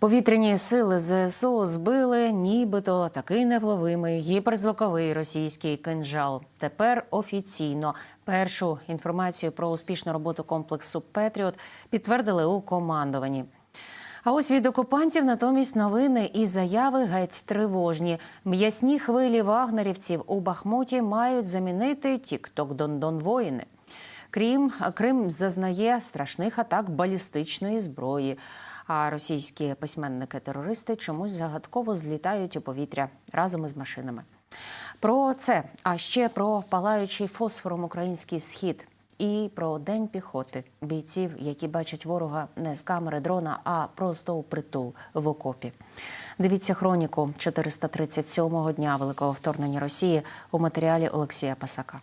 Повітряні сили ЗСУ збили нібито такий невловимий гіперзвуковий російський кинжал. Тепер офіційно першу інформацію про успішну роботу комплексу Петріот підтвердили у командуванні. А ось від окупантів натомість новини і заяви геть тривожні. М'ясні хвилі вагнерівців у Бахмуті мають замінити тік-ток Дондон воїни. Крім Крим зазнає страшних атак балістичної зброї. А російські письменники-терористи чомусь загадково злітають у повітря разом із машинами. Про це, а ще про палаючий фосфором український схід і про день піхоти бійців, які бачать ворога не з камери дрона, а просто у притул в окопі. Дивіться хроніку 437-го дня великого вторгнення Росії у матеріалі Олексія Пасака.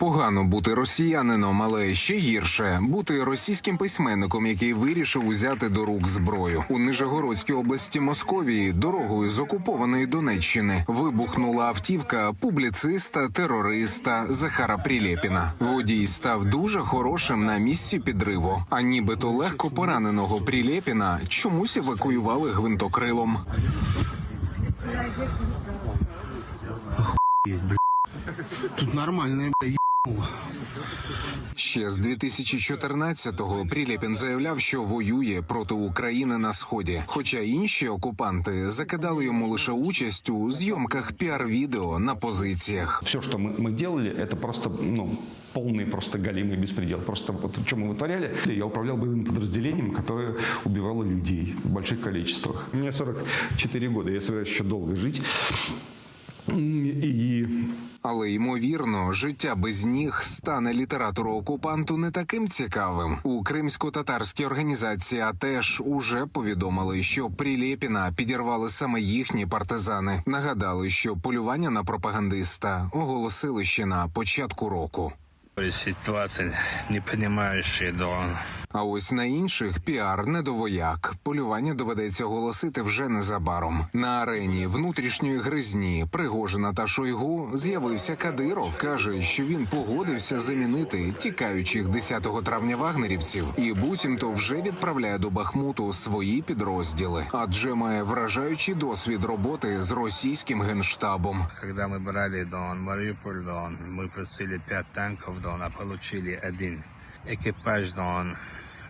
Погано бути росіянином, але ще гірше бути російським письменником, який вирішив узяти до рук зброю у Нижегородській області Московії. Дорогою з окупованої Донеччини вибухнула автівка публіциста, терориста Захара Прилєпіна. Водій став дуже хорошим на місці підриву. А нібито легко пораненого Прилєпіна чомусь евакуювали гвинтокрилом. Тут нормальные, бля. Ще з 2014-го Прилєпін заявляв, що воює проти України на сході. Хоча інші окупанти закидали йому лише участь у зйомках піар-відео на позиціях. Все, что мы, мы делали, это просто, ну, полный просто галимый беспредел. Просто вот что мы вытворяли, я управлял боевым подразделением, которое убивало людей в больших количествах. Мне 44 года, я собираюсь еще долго жить. И але ймовірно, життя без ніг стане літературу окупанту не таким цікавим. У кримсько-татарській організації АТЕШ уже повідомили, що Прилєпіна підірвали саме їхні партизани. Нагадали, що полювання на пропагандиста оголосили ще на початку року. Ситуация, не да он А ось на інших піар недовояк. Полювання доведеться оголосити вже незабаром. На арені внутрішньої гризні Пригожина та Шойгу з'явився Кадиров. каже, що він погодився замінити тікаючих 10 травня вагнерівців, і буцімто вже відправляє до Бахмуту свої підрозділи, адже має вражаючий досвід роботи з російським генштабом. Когда мы брали Дон, Мариуполь, Дон, мы просили пять танков, Дон, а получили один Экипаж, Дон,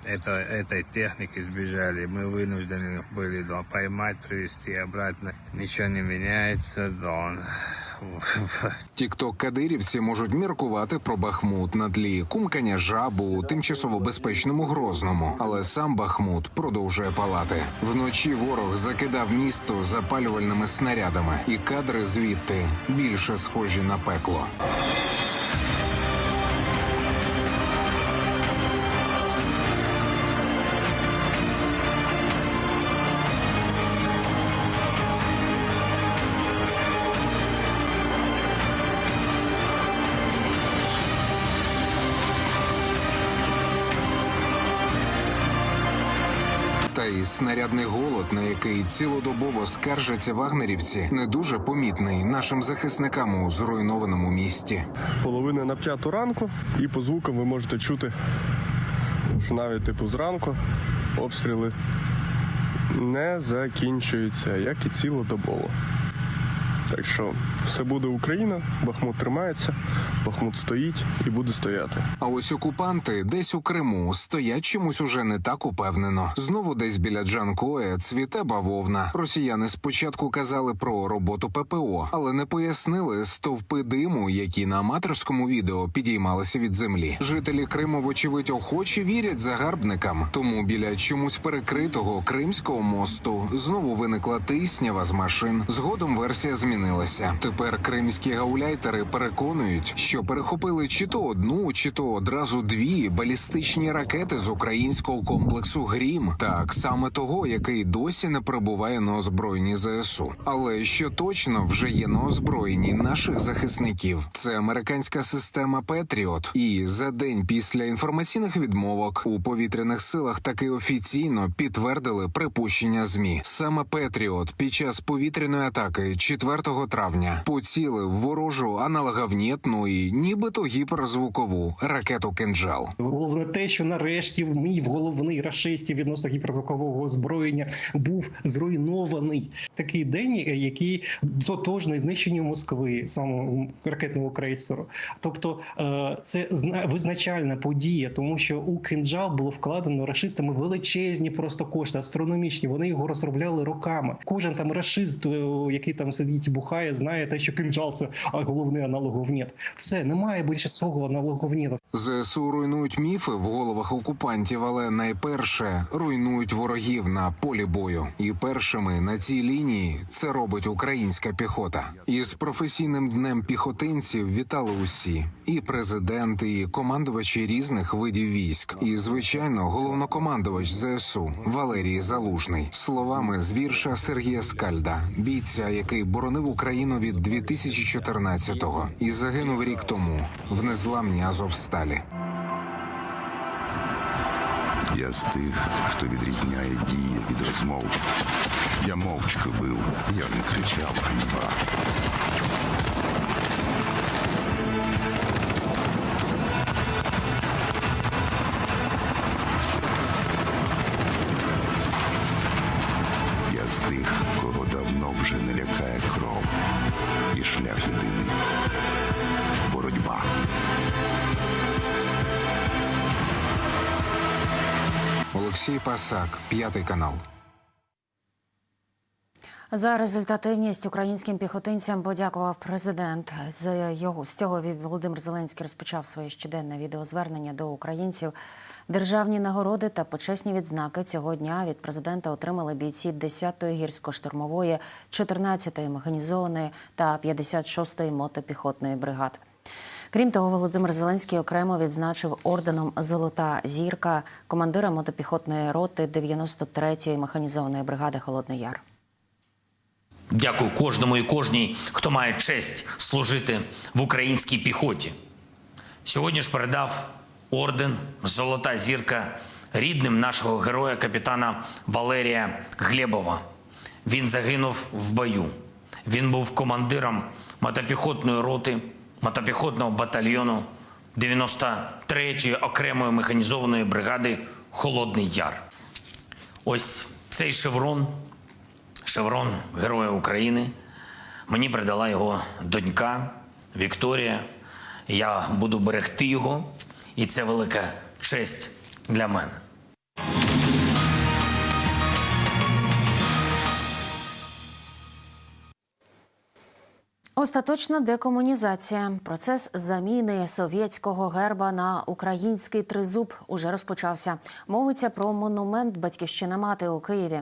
это, этой техники сбежали. Мы вынуждены были, Дон, поймать, привезти обратно. Ничего не меняется, Дон. Тікток кадирівці можуть міркувати про Бахмут на тлі кумкання жабу у тимчасово безпечному грозному, але сам Бахмут продовжує палати. Вночі ворог закидав місто запалювальними снарядами, і кадри звідти більше схожі на пекло. Снарядний голод, на який цілодобово скаржаться вагнерівці, не дуже помітний нашим захисникам у зруйнованому місті. половина на п'яту ранку, і по звукам ви можете чути, що навіть типу зранку обстріли не закінчуються, як і цілодобово. Так що все буде Україна, Бахмут тримається, Бахмут стоїть і буде стояти. А ось окупанти десь у Криму стоять чомусь уже не так упевнено. Знову десь біля Джанкоя цвіте бавовна. Росіяни спочатку казали про роботу ППО, але не пояснили стовпи диму, які на аматорському відео підіймалися від землі. Жителі Криму, вочевидь, охоче вірять загарбникам. Тому біля чомусь перекритого кримського мосту знову виникла тиснява з машин. Згодом версія змінилася. Тепер кримські гауляйтери переконують, що перехопили чи то одну, чи то одразу дві балістичні ракети з українського комплексу Грім, так саме того, який досі не перебуває на озброєнні ЗСУ. Але що точно вже є на озброєнні наших захисників, це американська система Петріот. І за день після інформаційних відмовок у повітряних силах таки офіційно підтвердили припущення змі. Саме Петріот під час повітряної атаки 4 травня поцілив ворожу аналоговнєтну і нібито гіперзвукову ракету «Кинджал». Головне те, що нарешті мій головний рашистів відносно гіперзвукового озброєння був зруйнований. Такий день, який тотожний знищенню Москви, самого ракетного крейсеру. Тобто е, це зна- визначальна подія, тому що у кинджал було вкладено рашистами величезні просто кошти, астрономічні. Вони його розробляли роками. Кожен там рашист, е, який там сидить бухає, знає те, що кинджал це головний аналоговнєт. Все немає більше цього аналоговнєта. ЗСУ руйнують міфи в головах окупантів, але найперше руйнують ворогів на полі бою. І першими на цій лінії це робить українська піхота. Із професійним днем піхотинців вітали усі: і президенти, і командувачі різних видів військ, і звичайно, головнокомандувач ЗСУ Валерій Залужний словами з вірша Сергія Скальда, бійця, який боронив Україну від 2014-го і загинув рік тому в незламній Азовсталі. Я з тих, хто відрізняє дії від розмов. Я мовчки бив, я не кричав ганьба. Кров. І шлях єдиний боротьба. Олексій Пасак, п'ятий канал. За результативність українським піхотинцям подякував президент. З його з цього Володимир Зеленський розпочав своє щоденне відеозвернення до українців. Державні нагороди та почесні відзнаки цього дня від президента отримали бійці 10-ї гірсько-штурмової, 14-ї механізованої та 56-ї мотопіхотної бригад. Крім того, Володимир Зеленський окремо відзначив орденом Золота зірка командира мотопіхотної роти 93-ї механізованої бригади Холодний Яр. Дякую кожному і кожній, хто має честь служити в українській піхоті. Сьогодні ж передав орден Золота зірка рідним нашого героя капітана Валерія Глебова. Він загинув в бою. Він був командиром мотопіхотної роти, мотопіхотного батальйону 93-ї окремої механізованої бригади Холодний Яр. Ось цей шеврон шеврон Героя України. Мені передала його донька Вікторія. Я буду берегти його, і це велика честь для мене. Остаточна декомунізація. Процес заміни совєтського герба на український тризуб уже розпочався. Мовиться про монумент Батьківщина мати у Києві.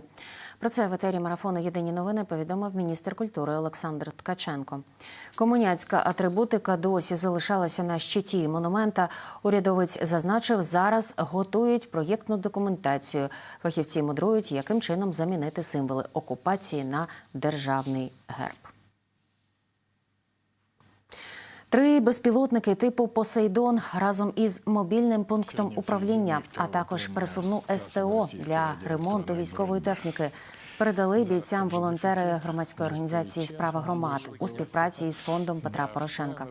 Про це в етері марафону Єдині новини повідомив міністр культури Олександр Ткаченко. Комуняцька атрибутика досі залишалася на щиті монумента. Урядовець зазначив, зараз готують проєктну документацію. Фахівці мудрують, яким чином замінити символи окупації на державний герб. Три безпілотники типу Посейдон разом із мобільним пунктом управління, а також пересувну СТО для ремонту військової техніки. Передали бійцям волонтери громадської організації Справа громад у співпраці із фондом Петра Порошенка.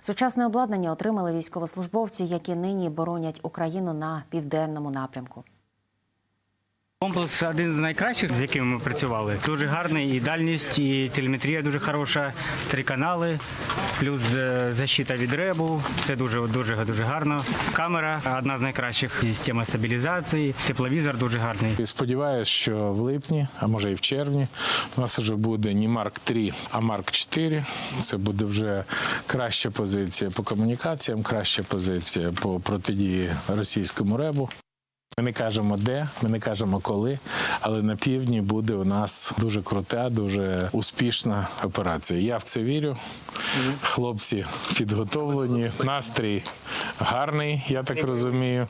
Сучасне обладнання отримали військовослужбовці, які нині боронять Україну на південному напрямку. Комплекс один з найкращих, з якими ми працювали. Дуже гарний і дальність, і телеметрія дуже хороша. Три канали, плюс е, защита від ребу. Це дуже дуже дуже гарно. Камера одна з найкращих. Система стабілізації, тепловізор дуже гарний. Сподіваюсь, що в липні, а може і в червні, у нас вже буде не Марк 3, а Марк 4. Це буде вже краща позиція по комунікаціям, краща позиція по протидії російському ребу. Ми не кажемо де, ми не кажемо коли, але на півдні буде у нас дуже крута, дуже успішна операція. Я в це вірю. Хлопці підготовлені, настрій гарний, я так розумію.